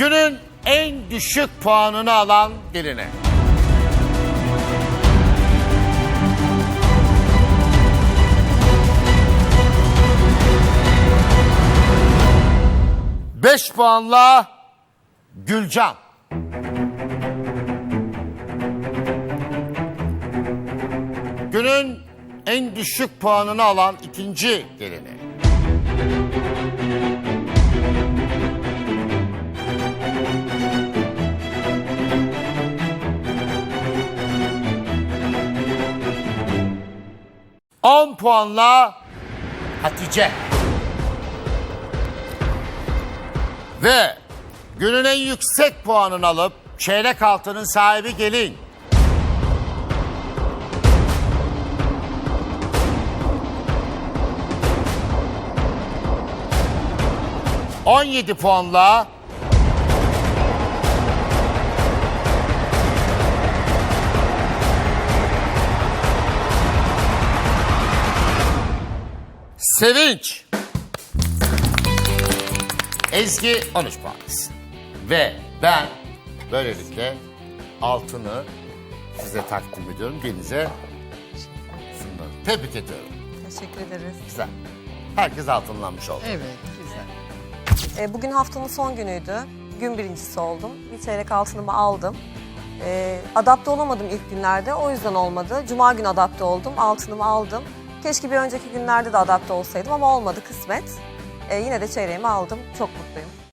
Günün en düşük puanını alan geline. Beş puanla Gülcan. Günün en düşük puanını alan ikinci gelini. On puanla Hatice. Ve günün en yüksek puanını alıp çeyrek altının sahibi gelin. On yedi puanla Sevinç. Ezgi 13 puan. Ve ben böylelikle altını size takdim ediyorum. Denize sunuyorum. Tebrik ediyorum. Teşekkür ederiz. Güzel. Herkes altınlanmış oldu. Evet, güzel. E, bugün haftanın son günüydü. Gün birincisi oldum. Bir çeyrek altınımı aldım. E, adapte olamadım ilk günlerde. O yüzden olmadı. Cuma günü adapte oldum. Altınımı aldım. Keşke bir önceki günlerde de adapte olsaydım ama olmadı kısmet. E, yine de çeyreğimi aldım. Çok mutluyum.